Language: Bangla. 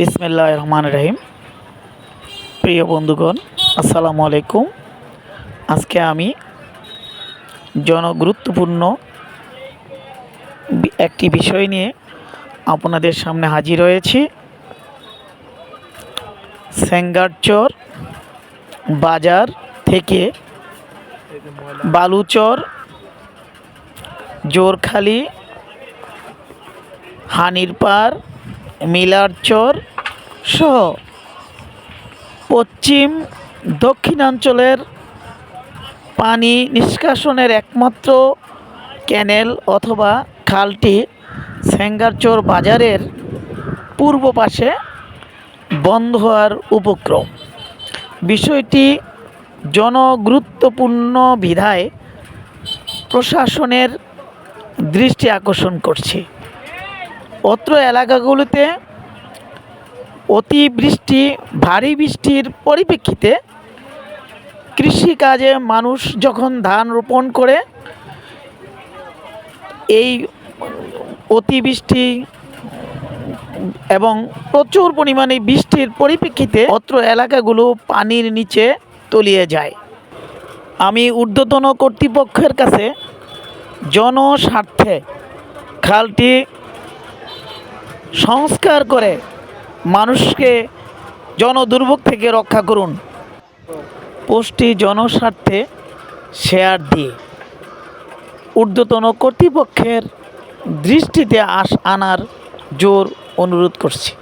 বিসমিল্লাহ রহমান রহিম। প্রিয় বন্ধুগণ, আসসালামু আলাইকুম। আজকে আমি জনগুরুত্বপূর্ণ একটি বিষয় নিয়ে আপনাদের সামনে হাজির হয়েছি। সেঙ্গারচর বাজার থেকে বালুচর, জোরখালি, হানিরপাড়, মিলারচর সহ পশ্চিম দক্ষিণাঞ্চলের পানি নিষ্কাশনের একমাত্র ক্যানেল অথবা খালটি সেঙ্গারচর বাজারের পূর্ব পাশে বন্ধ হওয়ার উপক্রম। বিষয়টি জনগুরুত্বপূর্ণ বিধায় প্রশাসনের দৃষ্টি আকর্ষণ করছে। অত্র এলাকাগুলোতে অতিবৃষ্টি ভারী বৃষ্টির পরিপ্রেক্ষিতে কৃষিকাজে মানুষ যখন ধান রোপণ করে, এই অতিবৃষ্টি এবং প্রচুর পরিমাণে বৃষ্টির পরিপ্রেক্ষিতে অত্র এলাকাগুলো পানির নিচে তলিয়ে যায়। আমি ঊর্ধ্বতন কর্তৃপক্ষের কাছে জনস্বার্থে খালটি সংস্কার করে মানুষকে জনদুর্ভোগ থেকে রক্ষা করুন। পোস্টটি জনস্বার্থে শেয়ার দিয়ে ঊর্ধ্বতন কর্তৃপক্ষের দৃষ্টিতে আস আনার জোর অনুরোধ করছি।